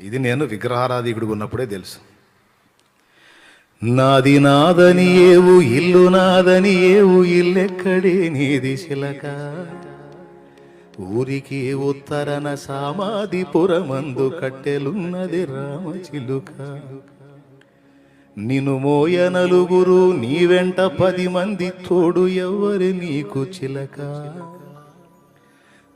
ఇది నేను విగ్రహారాధికుడు ఉన్నప్పుడే తెలుసు. నాది నాదని ఏవు ఇల్లు నాదని ఏవు ఇల్లెక్కడే నీది శిలక. ఊరికి ఉత్తరన సామాధిపురమందు కట్టెలున్నది రామచిలుక నిన్ను మోయ నలుగురు నీ వెంట పది మంది తోడు ఎవ్వరి నీకు చిలక.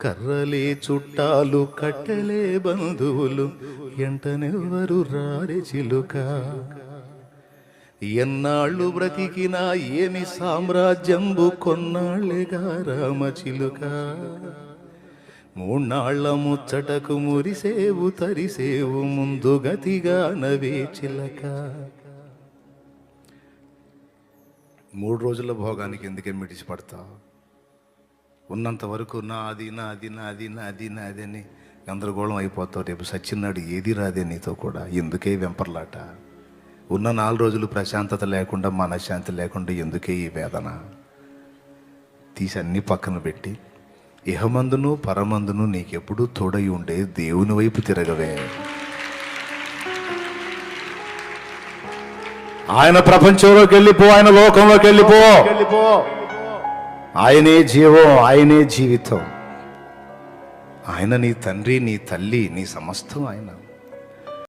కర్రలే చుట్టాలు కట్టెలే బంధువులు ఎంటనెవ్వరు రారే చిలుక. ఎన్నాళ్ళు బ్రతికినా ఏమి సామ్రాజ్యంబు కొన్నాళ్ళేగా రామచిలుక మూన్నాళ్ళ ముచ్చటకు మురిసేవు తరిసేవు ముందు గతిగా నవే చిలక. మూడు రోజుల భోగానికి ఎందుకే మిడిచిపడతావు? ఉన్నంత వరకు నాది నాది నాది నాది నాది అని గందరగోళం అయిపోతావు రేపు సచ్చినాడు ఏది రాదే నీతో కూడా. ఎందుకే వెంపర్లాట? ఉన్న నాలుగు రోజులు ప్రశాంతత లేకుండా మనశ్శాంతి లేకుండా ఎందుకే ఈ వేదన? తీసి అన్ని పక్కన పెట్టి ఇహమందును పరమందును నీకెప్పుడూ తోడై ఉండే దేవుని వైపు తిరగవే. ఆయన ప్రపంచంలోకి వెళ్ళిపో ఆయన లోకంలోకి వెళ్ళిపో. ఆయనే జీవం ఆయనే జీవితం. ఆయన నీ తండ్రి నీ తల్లి నీ సమస్తం ఆయన.